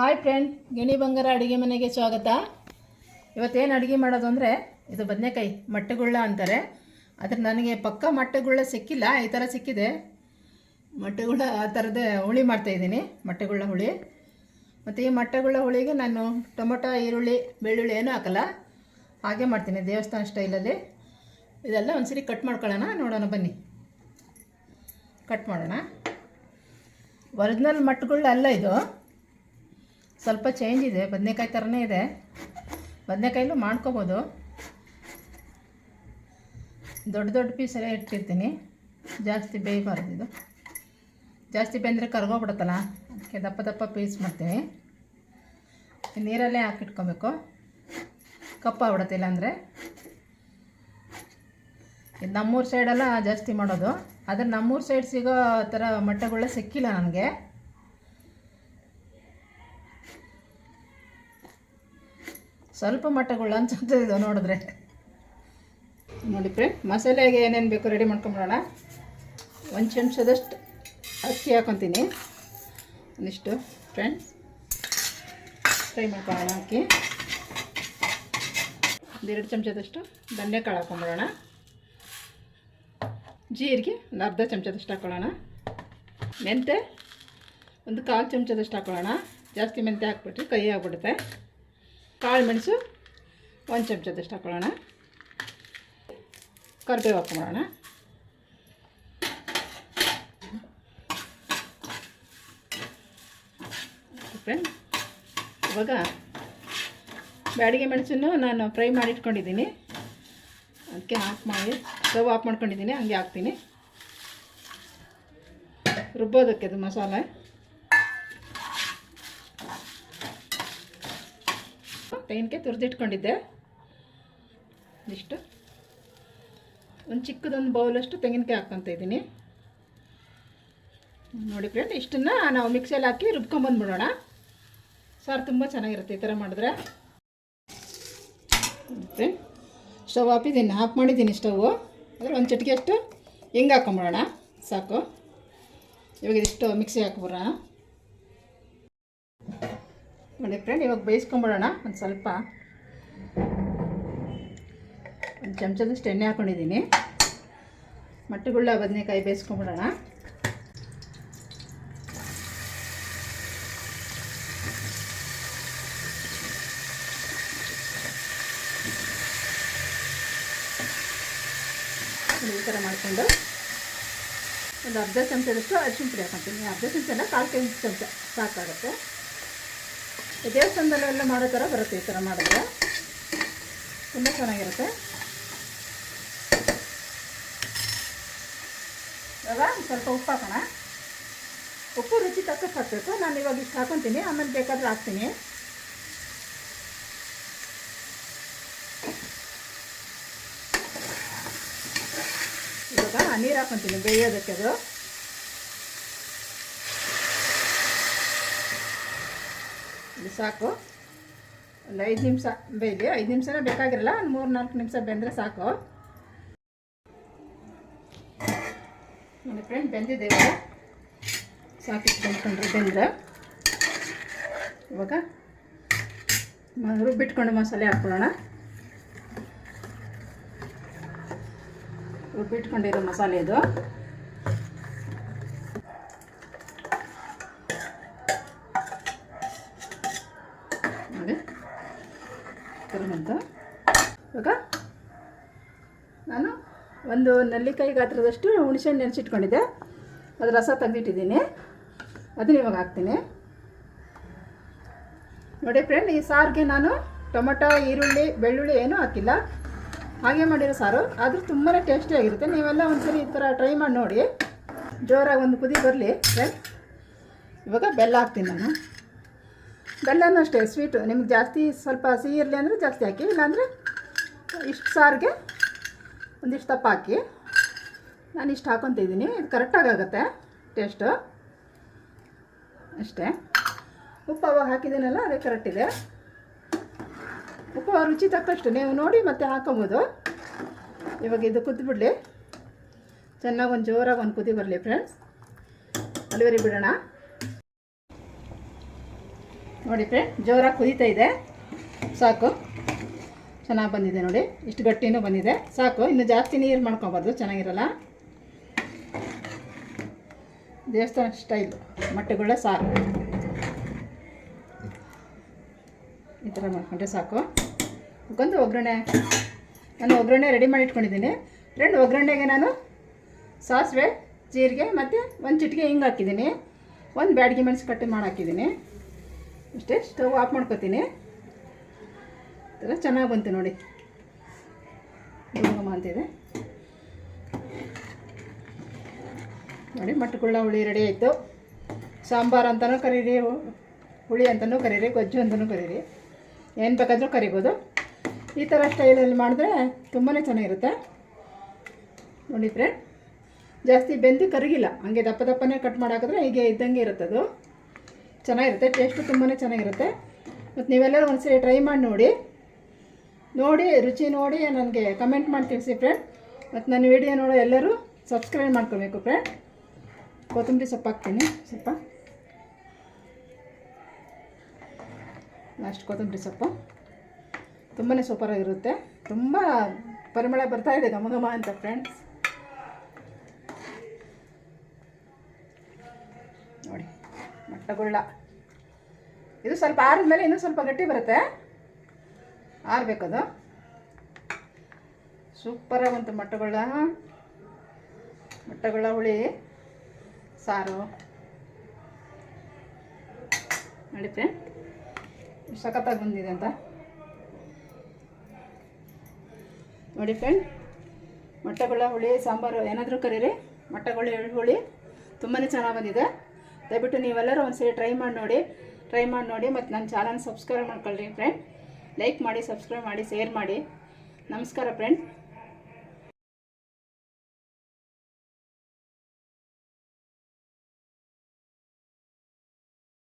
Hi friend ಗಿಣಿ ಬಂಗಾರ ಅಡುಗೆ ಮನೆಗೆ ಸ್ವಾಗತ. ಇವತ್ತೇನು ಅಡುಗೆ ಮಾಡೋದು ಅಂದರೆ, ಇದು ಬದನೆಕಾಯಿ ಮಟ್ಟೆಗುಳ್ಳ ಅಂತಾರೆ. ಆದರೆ ನನಗೆ ಪಕ್ಕ ಮಟ್ಟೆಗುಳ್ಳ ಸಿಕ್ಕಿಲ್ಲ, ಈ ಥರ ಸಿಕ್ಕಿದೆ. ಮಟ್ಟೆಗುಳ್ಳ ಆ ಥರದ್ದೇ ಹುಳಿ ಮಾಡ್ತಾಯಿದ್ದೀನಿ ಮಟ್ಟೆಗುಳ್ಳ ಹುಳಿ. ಮತ್ತು ಈ ಮಟ್ಟೆಗುಳ್ಳ ಹುಳಿಗೆ ನಾನು ಟೊಮೊಟೊ, ಈರುಳ್ಳಿ, ಬೆಳ್ಳುಳ್ಳಿ ಏನೂ ಹಾಕಲ್ಲ. ಹಾಗೆ ಮಾಡ್ತೀನಿ ದೇವಸ್ಥಾನ ಸ್ಟೈಲಲ್ಲಿ. ಇದೆಲ್ಲ ಒಂದ್ಸರಿ ಕಟ್ ಮಾಡ್ಕೊಳ್ಳೋಣ, ನೋಡೋಣ ಬನ್ನಿ. ಕಟ್ ಮಾಡೋಣ. ಒರಿಜಿನಲ್ ಮಟ್ಟುಗುಳ್ಳ ಅಲ್ಲ ಇದು. ಸ್ವಲ್ಪ ಚೇಂಜ್ ಇದೆ, ಬದನೆಕಾಯಿ ಥರನೇ ಇದೆ. ಬದನೆಕಾಯಲ್ಲೂ ಮಾಡ್ಕೋಬೋದು. ದೊಡ್ಡ ದೊಡ್ಡ ಪೀಸಲ್ಲೇ ಇಟ್ಟಿರ್ತೀನಿ. ಜಾಸ್ತಿ ಬೇಯಬಾರ್ದು ಇದು. ಜಾಸ್ತಿ ಬೆಂದರೆ ಕರ್ಗೋಗ್ಬಿಡತ್ತಲ್ಲ, ಅದಕ್ಕೆ ದಪ್ಪ ದಪ್ಪ ಪೀಸ್ ಮಾಡ್ತೀನಿ. ನೀರಲ್ಲೇ ಹಾಕಿಟ್ಕೊಬೇಕು. ಕಪ್ಪಾಗ್ಬಿಡುತ್ತೆ ಇಲ್ಲಾಂದರೆ. ಇದು ನಮ್ಮೂರು ಸೈಡೆಲ್ಲ ಜಾಸ್ತಿ ಮಾಡೋದು. ಆದರೆ ನಮ್ಮೂರು ಸೈಡ್ ಸಿಗೋ ಥರ ಮಟ್ಟಗಳೇ ಸಿಕ್ಕಿಲ್ಲ ನನಗೆ. ಸ್ವಲ್ಪ ಮಟ್ಟಗಳು ಅಂತ ಇದು ನೋಡಿದ್ರೆ. ನೋಡಿ ಫ್ರೆಂಡ್ ಮಸಾಲೆಗೆ ಏನೇನು ಬೇಕು ರೆಡಿ ಮಾಡ್ಕೊಂಬಿಡೋಣ. ಒಂದು ಚಮಚದಷ್ಟು ಅಕ್ಕಿ ಹಾಕೊತೀನಿ. ಒಂದಿಷ್ಟು ಫ್ರೆಂಡ್ಸ್ ಫ್ರೈ ಮಾಡ್ಕೊಳ್ಳೋಣ ಅಕ್ಕಿ. ಒಂದೆರಡು ಚಮಚದಷ್ಟು ದಂಡೆಕಾಳು ಹಾಕೊಂಬಿಡೋಣ. ಜೀರಿಗೆ ಒಂದು ಅರ್ಧ ಚಮಚದಷ್ಟು ಹಾಕೊಳ್ಳೋಣ. ಮೆಂತೆ ಒಂದು ಕಾಲು ಚಮಚದಷ್ಟು ಹಾಕೊಳ್ಳೋಣ. ಜಾಸ್ತಿ ಮೆಂತೆ ಹಾಕ್ಬಿಟ್ರೆ ಕೈ ಆಗ್ಬಿಡುತ್ತೆ. ಕಾಳು ಮೆಣಸು, ಒಂದು ಚಮಚದಷ್ಟು ಹಾಕೊಳ್ಳೋಣ. ಕರಿಬೇವು ಹಾಕೊಂಬಿಡೋಣ ಫ್ರೆಂಡ್ ಇವಾಗ ಬ್ಯಾಡಿಗೆ ಮೆಣಸನ್ನು ನಾನು ಫ್ರೈ ಮಾಡಿ ಇಟ್ಕೊಂಡಿದ್ದೀನಿ. ಅದಕ್ಕೆ ಹಾಕಿ ಮಾಡಿ ಸ್ಟವ್ ಆಫ್ ಮಾಡ್ಕೊಂಡಿದ್ದೀನಿ, ಹಂಗೆ ಹಾಕ್ತೀನಿ. ರುಬ್ಬೋದಕ್ಕೆ ಅದು ಮಸಾಲೆ. ತೆಂಗಿನಕಾಯಿ ತುರಿದಿಟ್ಕೊಂಡಿದ್ದೆ. ಇಷ್ಟು ಒಂದು ಚಿಕ್ಕದೊಂದು ಬೌಲಷ್ಟು ತೆಂಗಿನಕಾಯಿ ಹಾಕ್ಕೊತ ಇದ್ದೀನಿ. ನೋಡಿ ಫ್ರೆಂಡ್ ಇಷ್ಟನ್ನು ನಾವು ಮಿಕ್ಸಿಯಲ್ಲಿ ಹಾಕಿ ರುಬ್ಕೊಂಬಂದ್ಬಿಡೋಣ ಸಾರು ತುಂಬ ಚೆನ್ನಾಗಿರುತ್ತೆ ಈ ಥರ ಮಾಡಿದ್ರೆ. ಸ್ಟವ್ ಹಾಕಿದ್ದೀನಿ ಆಫ್ ಮಾಡಿದ್ದೀನಿ ಸ್ಟವ್ವು ಅಂದರೆ ಒಂದು ಚಟ್ಗೆ ಅಷ್ಟು ಹೆಂಗೆ ಹಾಕೊಂಬಿಡೋಣ ಸಾಕು. ಇವಾಗ ಇದಿಷ್ಟು ಮಿಕ್ಸಿ ಹಾಕ್ಬಿಡೋಣ. ನೋಡಿ ಫ್ರೆಂಡ್ ಇವಾಗ ಬೇಯಿಸ್ಕೊಂಬಿಡೋಣ. ಒಂದು ಸ್ವಲ್ಪ ಒಂದು ಚಮಚದಷ್ಟು ಎಣ್ಣೆ ಹಾಕ್ಕೊಂಡಿದ್ದೀನಿ ಮಟ್ಟುಗುಳ್ಳ ಬದನೆಕಾಯಿ ಬೇಯಿಸ್ಕೊಂಬಿಡೋಣ. ಈ ಥರ ಮಾಡಿಕೊಂಡು ಒಂದು ಅರ್ಧ ಚಮಚದಷ್ಟು ಅರಿಶಿನ ಪುಡಿ ಹಾಕೊತೀನಿ. ಅರ್ಧ ಚಮಚನ ಕಾಲು ಕೆ ಚಮಚ ಸಾಕಾಗುತ್ತೆ. ದೇವಸ್ಥಾನದಲ್ಲೆಲ್ಲ ಮಾಡೋ ಥರ ಬರುತ್ತೆ ಈ ಥರ ಮಾಡಿದ್ರೆ. ತುಂಬ ಚೆನ್ನಾಗಿರುತ್ತೆ. ಇವಾಗ ಸ್ವಲ್ಪ ಉಪ್ಪು ಹಾಕೋಣ. ಉಪ್ಪು ರುಚಿ ತಕ್ಕಷ್ಟು ಹಾಕಬೇಕು. ನಾನು ಇವಾಗ ಇಷ್ಟು ಹಾಕೊತೀನಿ. ಆಮೇಲೆ ಬೇಕಾದ್ರೆ ಹಾಕ್ತೀನಿ. ಇವಾಗ ನೀರು ಹಾಕೊತೀನಿ ಬೇಯೋದಕ್ಕೆ ಅದು. ಇದು ಸಾಕು. ಒಂದು ಐದು ನಿಮಿಷ ಬೇಯಲಿ ಐದು ನಿಮಿಷನೇ ಬೇಕಾಗಿರಲ್ಲ? ಒಂದು ಮೂರು ನಾಲ್ಕು ನಿಮಿಷ ಬೆಂದರೆ ಸಾಕು. ನೋಡಿ ಫ್ರೆಂಡ್ ಬೆಂದಿದೆ ಬಂದ್ಕೊಂಡ್ರೆ ಬೆಂದ್ರೆ. ಇವಾಗ ರುಬ್ಬಿಟ್ಕೊಂಡು ಮಸಾಲೆ ಹಾಕ್ಕೊಳ್ಳೋಣ. ರುಬ್ಬಿಟ್ಕೊಂಡಿರೋ ಮಸಾಲೆ ಇದು ನೋಡಿ ಅಂತ ಇವಾಗ ನಾನು ಒಂದು ನಲ್ಲಿಕಾಯಿ ಗಾತ್ರದಷ್ಟು ಹುಣಸೆಹಣ್ಣು ನೆನೆಸಿಟ್ಕೊಂಡಿದ್ದೆ. ಅದು ರಸ ತೆಗೆದಿಟ್ಟಿದ್ದೀನಿ ಅದನ್ನ ಇವಾಗ ಹಾಕ್ತೀನಿ. ನೋಡಿ ಫ್ರೆಂಡ್, ಈ ಸಾರಿಗೆ ನಾನು ಟೊಮೊಟೊ, ಈರುಳ್ಳಿ, ಬೆಳ್ಳುಳ್ಳಿ ಏನೂ ಹಾಕಿಲ್ಲ. ಹಾಗೆ ಮಾಡಿರೋ ಸಾರು. ಆದರೂ ತುಂಬಾ ಟೇಸ್ಟಿಯಾಗಿರುತ್ತೆ ನೀವೆಲ್ಲ ಒಂದ್ಸರಿ ಈ ಥರ ಟ್ರೈ ಮಾಡಿ ನೋಡಿ. ಜೋರಾಗಿ ಒಂದು ಕುದಿ ಬರಲಿ ಫ್ರೆಂಡ್. ಇವಾಗ ಬೆಲ್ಲ ಹಾಕ್ತೀನಿ ನಾನು. ಬೆಲ್ಲನೂ ಅಷ್ಟೇ, ಸ್ವೀಟು. ನಿಮ್ಗೆ ಜಾಸ್ತಿ ಸ್ವಲ್ಪ ಸಿಹಿ ಇರಲಿ ಅಂದರೆ ಜಾಸ್ತಿ ಹಾಕಿ, ಇಲ್ಲಾಂದರೆ ಇಷ್ಟು ಸಾರಿಗೆ ಒಂದಿಷ್ಟು ತಪ್ಪು ಹಾಕಿ ನಾನು ಇಷ್ಟು ಹಾಕೊತಿದ್ದೀನಿ ಇದು ಕರೆಕ್ಟಾಗಿ ಆಗುತ್ತೆ. ಟೇಸ್ಟು ಅಷ್ಟೇ. ಉಪ್ಪು ಅವಾಗ ಹಾಕಿದ್ದೀನಲ್ಲ, ಅದೇ ಕರೆಕ್ಟ್ ಇದೆ. ಉಪ್ಪು ರುಚಿ ತಕ್ಕಷ್ಟು ನೀವು ನೋಡಿ ಮತ್ತೆ ಹಾಕೊಬೋದು. ಇವಾಗ ಇದು ಕುದ್ದುಬಿಡಲಿ ಚೆನ್ನಾಗಿ ಒಂದು ಜೋರಾಗಿ ಒಂದು ಕುದಿ ಬರಲಿ ಫ್ರೆಂಡ್ಸ್ ಅಲ್ಲಿವರೆ ಬಿಡೋಣ? ನೋಡಿ ಫ್ರೆಂಡ್ ಜೋರಾಗಿ ಕುದೀತಾ ಇದೆ. ಸಾಕು. ಚೆನ್ನಾಗಿ ಬಂದಿದೆ ನೋಡಿ. ಇಷ್ಟು ಗಟ್ಟಿನೂ ಬಂದಿದೆ. ಸಾಕು, ಇನ್ನು ಜಾಸ್ತಿ ನೀರು ಮಾಡ್ಕೊಬಾರ್ದು, ಚೆನ್ನಾಗಿರಲ್ಲ. ದೇವಸ್ಥಾನ ಸ್ಟೈಲ್ ಮೊಟ್ಟೆಗಳ ಸಾಕು. ಈ ಥರ ಮಾಡ್ಕೊಂಡ್ರೆ ಸಾಕು. ಒಂದು ಒಗ್ಗರಣೆ, ನಾನು ಒಗ್ಗರಣೆ ರೆಡಿ ಮಾಡಿ ಇಟ್ಕೊಂಡಿದ್ದೀನಿ. ಫ್ರೆಂಡ್ ಒಗ್ಗರಣೆಗೆ ನಾನು ಸಾಸಿವೆ, ಜೀರಿಗೆ ಮತ್ತು ಒಂದು ಚಿಟಿಕೆ ಹಿಂಗೆ ಹಾಕಿದ್ದೀನಿ. ಒಂದು ಬ್ಯಾಡಗಿ ಮೆಣಸು ಕಟ್ಟಿ ಮಾಡಿ ಹಾಕಿದ್ದೀನಿ. ಇಷ್ಟೇ, ಸ್ಟವ್ ಆಫ್ ಮಾಡ್ಕೊತೀನಿ. ಥರ ಚೆನ್ನಾಗಿ ಬಂತು ನೋಡಿ. ಗುಮಗುಮ ಅಂತಿದೆ ನೋಡಿ ಮಟ್ಟುಕುಳ್ಳ ಹುಳಿ ರೆಡಿ ಆಯಿತು. ಸಾಂಬಾರು ಅಂತಲೂ ಕರೀರಿ, ಹುಳಿ ಅಂತಲೂ ಕರೀರಿ, ಗೊಜ್ಜು ಅಂತಲೂ ಕರೀರಿ. ಏನು ಬೇಕಾದರೂ ಕರಿಬೋದು. ಈ ಥರ ಸ್ಟೈಲಲ್ಲಿ ಮಾಡಿದ್ರೆ ತುಂಬಾ ಚೆನ್ನಾಗಿರುತ್ತೆ. ನೋಡಿ ಫ್ರೆಂಡ್ ಜಾಸ್ತಿ ಬೆಂದು ಕರಗಿಲ್ಲ. ಹಂಗೆ ದಪ್ಪ ದಪ್ಪನೇ ಕಟ್ ಮಾಡಾಕಿದ್ರೆ ಹೀಗೆ ಇದ್ದಂಗೆ ಇರುತ್ತೆ ಅದು. ಚೆನ್ನಾಗಿರುತ್ತೆ ಟೇಸ್ಟು ತುಂಬಾ ಚೆನ್ನಾಗಿರುತ್ತೆ. ಮತ್ತು ನೀವೆಲ್ಲರೂ ಒಂದ್ಸರಿ ಟ್ರೈ ಮಾಡಿ ನೋಡಿ. ನೋಡಿ, ರುಚಿ ನೋಡಿ, ನನಗೆ ಕಮೆಂಟ್ ಮಾಡಿ ತಿಳಿಸಿ ಫ್ರೆಂಡ್ ಮತ್ತು ನನ್ನ ವಿಡಿಯೋ ನೋಡೋ ಎಲ್ಲರೂ ಸಬ್ಸ್ಕ್ರೈಬ್ ಮಾಡ್ಕೋಬೇಕು ಫ್ರೆಂಡ್ ಕೊತ್ತಂಬರಿ ಸೊಪ್ಪು ಹಾಕ್ತೀನಿ. ಸ್ವಲ್ಪ. ಲಾಸ್ಟ್ ಕೊತ್ತಂಬರಿ ಸೊಪ್ಪು. ತುಂಬಾ ಸೂಪರಾಗಿರುತ್ತೆ ತುಂಬ ಪರಿಮಳ ಬರ್ತಾ ಇದೆ ಘಮ ಘಮ ಅಂತ ಫ್ರೆಂಡ್ಸ್ ನೋಡಿ, ಮಟ್ಟಗುಳ್ಳ. ಇದು ಸ್ವಲ್ಪ ಆರಿದ್ಮೇಲೆ ಇನ್ನೂ ಸ್ವಲ್ಪ ಗಟ್ಟಿ ಬರುತ್ತೆ. ಆರಬೇಕದು ಸೂಪರಾಗಿ ಬಂತು ಮಟ್ಟಗಳ. ಮಟ್ಟಗಳ ಹುಳಿ, ಸಾರು. ನೋಡಿ ಫ್ರೆಂಡ್ ಸಖತ್ತಾಗಿ ಬಂದಿದೆ ಅಂತ. ನೋಡಿ ಫ್ರೆಂಡ್ ಮೊಟ್ಟೆಗಳ ಹುಳಿ, ಸಾಂಬಾರು ಏನಾದರೂ ಕರೀರಿ. ಮೊಟ್ಟೆಗಳ ಹುಳಿ ತುಂಬಾ ಚೆನ್ನಾಗಿ ಬಂದಿದೆ. ದಯವಿಟ್ಟು ನೀವೆಲ್ಲರೂ ಒಂದ್ಸರಿ ಟ್ರೈ ಮಾಡಿ ನೋಡಿ ಟ್ರೈ ಮಾಡಿ ನೋಡಿ ಮತ್ತು ನನ್ನ ಚಾನಲ್ ಸಬ್ಸ್ಕ್ರೈಬ್ ಮಾಡ್ಕೊಳ್ಳಿ ಫ್ರೆಂಡ್ ಲೈಕ್ ಮಾಡಿ ಸಬ್ಸ್ಕ್ರೈಬ್ ಮಾಡಿ ಶೇರ್ ಮಾಡಿ. ನಮಸ್ಕಾರ ಫ್ರೆಂಡ್